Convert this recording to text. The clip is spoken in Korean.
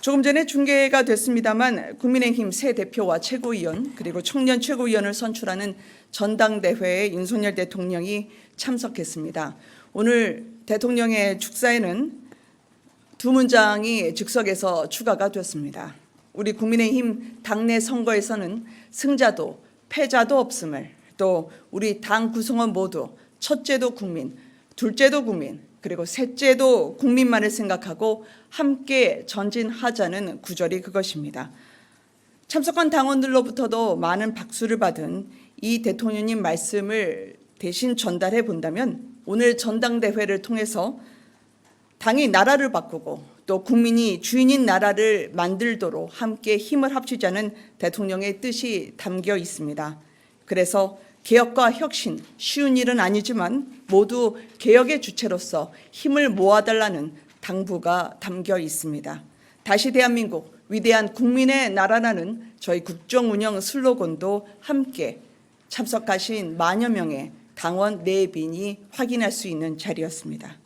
조금 전에 중계가 됐습니다만 국민의힘 새 대표와 최고위원 그리고 청년 최고위원을 선출하는 전당대회에 윤석열 대통령이 참석했습니다. 오늘 대통령의 축사에는 두 문장이 즉석에서 추가가 됐습니다. 우리 국민의힘 당내 선거에서는 승자도 패자도 없음을 또 우리 당 구성원 모두 첫째도 국민, 둘째도 국민, 그리고 셋째도 국민만을 생각하고 함께 전진하자는 구절이 그것입니다. 참석한 당원들로부터도 많은 박수를 받은 이 대통령님 말씀을 대신 전달해 본다면 오늘 전당대회를 통해서 당이 나라를 바꾸고 또 국민이 주인인 나라를 만들도록 함께 힘을 합치자는 대통령의 뜻이 담겨 있습니다. 그래서 개혁과 혁신 쉬운 일은 아니지만 모두 개혁의 주체로서 힘을 모아달라는 당부가 담겨 있습니다. 다시 대한민국 위대한 국민의 나라라는 저희 국정 운영 슬로건도 함께 참석하신 만여 명의 당원 내빈이 확인할 수 있는 자리였습니다.